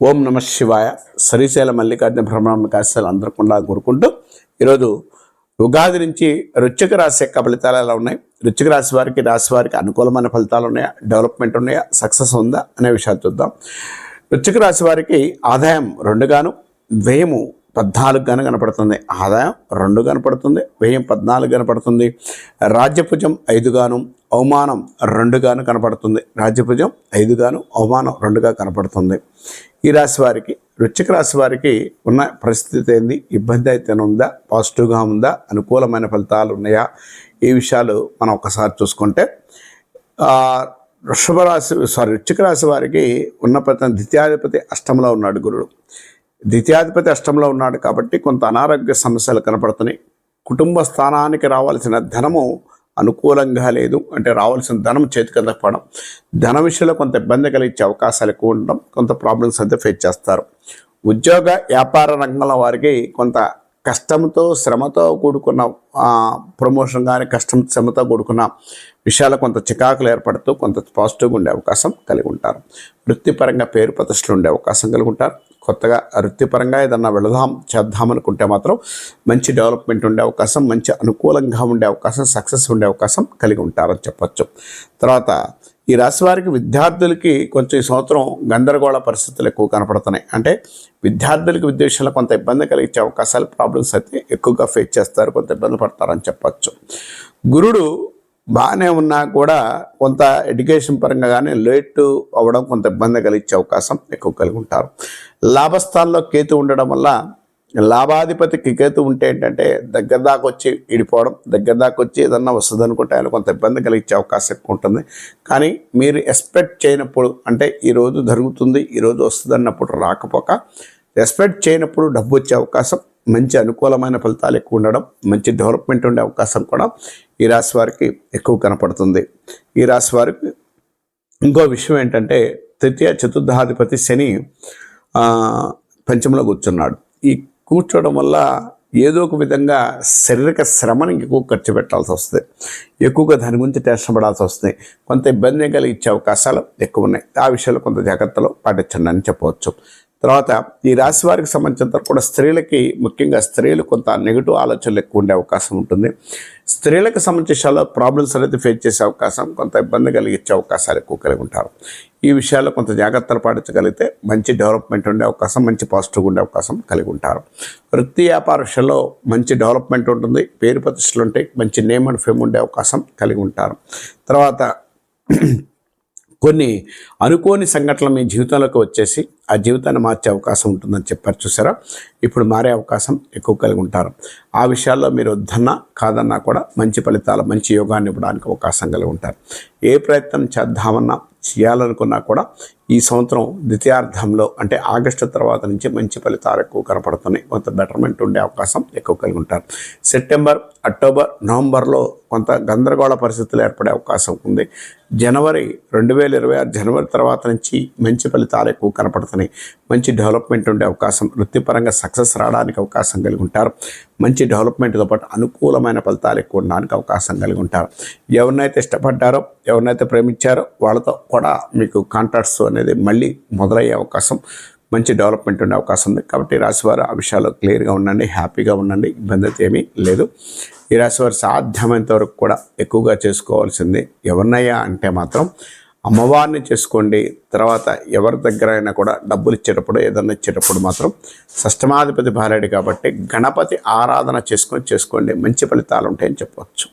ఓం నమ శివాయ. శ్రీశైల మల్లికార్జున భ్రమణ కాశాలు అందరకుండా కోరుకుంటూ ఈరోజు ఉగాది నుంచి రుచిక రాశి యొక్క ఫలితాలు ఎలా ఉన్నాయి? రుచిక రాశి వారికి రాశి వారికి అనుకూలమైన ఫలితాలు ఉన్నాయా? డెవలప్మెంట్ ఉన్నాయా? సక్సెస్ ఉందా? అనే విషయాలు చూద్దాం. రుచిక రాశి వారికి ఆదాయం రెండుగాను వ్యయము పద్నాలుగు గాను కనపడుతుంది. ఆదాయం రెండు కనపడుతుంది వ్యయం పద్నాలుగు కనపడుతుంది రాజ్యపుజం ఐదుగాను అవమానం రెండుగాను కనపడుతుంది. రాజ్యభుజం ఐదుగాను అవమానం రెండుగా కనపడుతుంది. ఈ రాశి వారికి వృచ్చిక రాశి వారికి ఉన్న పరిస్థితి ఏంది? ఇబ్బంది అయితే ఉందా? పాజిటివ్గా ఉందా? అనుకూలమైన ఫలితాలు ఉన్నాయా? ఈ విషయాలు మనం ఒకసారి చూసుకుంటే వృషభ రాశి సారీ వృచ్చిక రాశి వారికి ఉన్న ప్రతి ద్వితీయాధిపతి అష్టంలో ఉన్నాడు గురుడు. ద్వితీయాధిపతి అష్టంలో ఉన్నాడు కాబట్టి కొంత అనారోగ్య సమస్యలు కనపడుతున్నాయి. కుటుంబ స్థానానికి రావాల్సిన ధనము అనుకూలంగా లేదు. అంటే రావాల్సిన ధనం చేతికి అందకపోవడం ధన విషయంలో కొంత ఇబ్బంది కలిగించే అవకాశాలు ఎక్కువ ఉండడం కొంత ప్రాబ్లమ్స్ అయితే ఫేస్ చేస్తారు. ఉద్యోగ వ్యాపార రంగంలో వారికి కొంత కష్టంతో శ్రమతో కూడుకున్న ప్రమోషన్ కానీ కష్టం శ్రమతో కూడుకున్న విషయాలు కొంత చికాకులు ఏర్పడుతూ కొంత పాజిటివ్గా ఉండే అవకాశం కలిగి ఉంటారు. వృత్తిపరంగా పేరు ప్రతిష్టలు ఉండే అవకాశం కలిగి ఉంటారు. కొత్తగా వృత్తిపరంగా ఏదన్నా వెళదాం చేద్దాం అనుకుంటే మాత్రం మంచి డెవలప్మెంట్ ఉండే అవకాశం మంచి అనుకూలంగా ఉండే అవకాశం సక్సెస్ ఉండే అవకాశం కలిగి ఉంటారని చెప్పచ్చు. తర్వాత ఈ రాశి వారికి విద్యార్థులకి కొంచెం ఈ సంవత్సరం గందరగోళ పరిస్థితులు ఎక్కువ కనపడుతున్నాయి. అంటే విద్యార్థులకు విద్య కొంత ఇబ్బంది కలిగించే అవకాశాలు ప్రాబ్లమ్స్ అయితే ఎక్కువగా ఫేస్ చేస్తారు కొంత ఇబ్బంది పడతారని చెప్పచ్చు. గురుడు బాగానే ఉన్నా కూడా కొంత ఎడ్యుకేషన్ పరంగా కానీ లేట్ అవ్వడం కొంత ఇబ్బంది కలిగించే అవకాశం ఎక్కువ కలిగి ఉంటారు. లాభస్థానంలో కేతు ఉండడం వల్ల లాభాధిపతికి కేతు ఉంటే ఏంటంటే దగ్గర దాకా వచ్చి ఇడిపోవడం దగ్గర దాకా వచ్చి ఏదన్నా వస్తుంది అనుకుంటే ఆయన కొంత ఇబ్బంది కలిగించే అవకాశం ఎక్కువ ఉంటుంది. కానీ మీరు ఎక్స్పెక్ట్ చేయనప్పుడు అంటే ఈరోజు జరుగుతుంది ఈరోజు వస్తుంది అన్నప్పుడు రాకపోక ఎక్స్పెక్ట్ చేయనప్పుడు డబ్బు వచ్చే అవకాశం మంచి అనుకూలమైన ఫలితాలు ఎక్కువ ఉండడం మంచి డెవలప్మెంట్ ఉండే అవకాశం కూడా ఈ రాశి వారికి ఎక్కువ కనపడుతుంది. ఈ రాశి వారికి ఇంకో విషయం ఏంటంటే తృతీయ చతుర్థాధిపతి శని పంచంలో కూర్చున్నాడు. ఈ కూర్చోవడం వల్ల ఏదో ఒక విధంగా శారీరక శ్రమని ఎక్కువ ఖర్చు పెట్టాల్సి వస్తుంది. ఎక్కువగా దాని గురించి టెన్షన్ పడాల్సి వస్తుంది. కొంత ఇబ్బంది కలిగించే అవకాశాలు ఎక్కువ ఉన్నాయి. ఆ విషయాలు కొంత జాగ్రత్తలు పాటించండి అని చెప్పవచ్చు. తర్వాత ఈ రాశి వారికి సంబంధించినంత కూడా స్త్రీలకి ముఖ్యంగా స్త్రీలు కొంత నెగిటివ్ ఆలోచనలు ఎక్కువ ఉండే అవకాశం ఉంటుంది. స్త్రీలకు సంబంధించిన ప్రాబ్లమ్స్ అనేది ఫేస్ చేసే అవకాశం కొంత ఇబ్బంది కలిగించే అవకాశాలు ఎక్కువ కలిగి ఉంటారు. ఈ విషయాల్లో కొంత జాగ్రత్తలు పాటించగలిగితే మంచి డెవలప్మెంట్ ఉండే అవకాశం మంచి పాజిటివ్ ఉండే అవకాశం కలిగి ఉంటారు. వృత్తి వ్యాపార విషయంలో మంచి డెవలప్మెంట్ ఉంటుంది. పేరు ప్రతిష్టలు ఉంటాయి. మంచి నేమ్ అండ్ ఫేమ్ ఉండే అవకాశం కలిగి ఉంటారు. తర్వాత కొన్ని అనుకోని సంఘటనలు మీ జీవితంలోకి వచ్చేసి ఆ జీవితాన్ని మార్చే అవకాశం ఉంటుందని చెప్పారు చూసారా? ఇప్పుడు మారే అవకాశం ఎక్కువ కలిగి ఉంటారు. ఆ విషయాల్లో మీరు వద్దన్నా కాదన్నా కూడా మంచి ఫలితాలు మంచి యోగాన్ని ఇవ్వడానికి అవకాశం కలిగి ఉంటారు. ఏ ప్రయత్నం చేద్దామన్నా చేయాలనుకున్నా కూడా ఈ సంవత్సరం ద్వితీయార్థంలో అంటే ఆగస్టు తర్వాత నుంచి మంచి ఫలితాలు ఎక్కువ కనపడుతున్నాయి. కొంత బెటర్మెంట్ ఉండే అవకాశం ఎక్కువ కలిగి ఉంటారు. సెప్టెంబర్ అక్టోబర్ నవంబర్లో కొంత గందరగోళ పరిస్థితులు ఏర్పడే అవకాశం ఉంది. జనవరి రెండు వేల ఇరవై ఆరు జనవరి తర్వాత నుంచి మంచి ఫలితాలు ఎక్కువ కనపడుతున్నాయి. మంచి డెవలప్మెంట్ ఉండే అవకాశం వృత్తిపరంగా సక్సెస్ రావడానికి అవకాశం కలిగి ఉంటారు. మంచి డెవలప్మెంట్తో పాటు అనుకూలమైన ఫలితాలు ఎక్కువ ఉండడానికి అవకాశం కలిగి ఉంటారు. ఎవరినైతే ఇష్టపడ్డారో ఎవరినైతే ప్రేమించారో వాళ్ళతో కూడా మీకు కాంట్రాక్ట్స్ అనేది మళ్ళీ మొదలయ్యే అవకాశం మంచి డెవలప్మెంట్ ఉండే అవకాశం ఉంది. కాబట్టి రాశివారు ఆ విషయాల్లో క్లియర్గా ఉండండి హ్యాపీగా ఉండండి ఇబ్బంది అయితే ఏమీ లేదు. ఈ రాశివారు సాధ్యమైనంత వరకు కూడా ఎక్కువగా చేసుకోవాల్సింది ఎవరినయ్యా అంటే మాత్రం అమ్మవారిని చేసుకోండి. తర్వాత ఎవరి దగ్గర అయినా కూడా డబ్బులు ఇచ్చేటప్పుడు ఏదన్నా ఇచ్చేటప్పుడు మాత్రం షష్టమాధిపతి భార్యడు కాబట్టి గణపతి ఆరాధన చేసుకొని చేసుకోండి. మంచి ఫలితాలు ఉంటాయని చెప్పవచ్చు.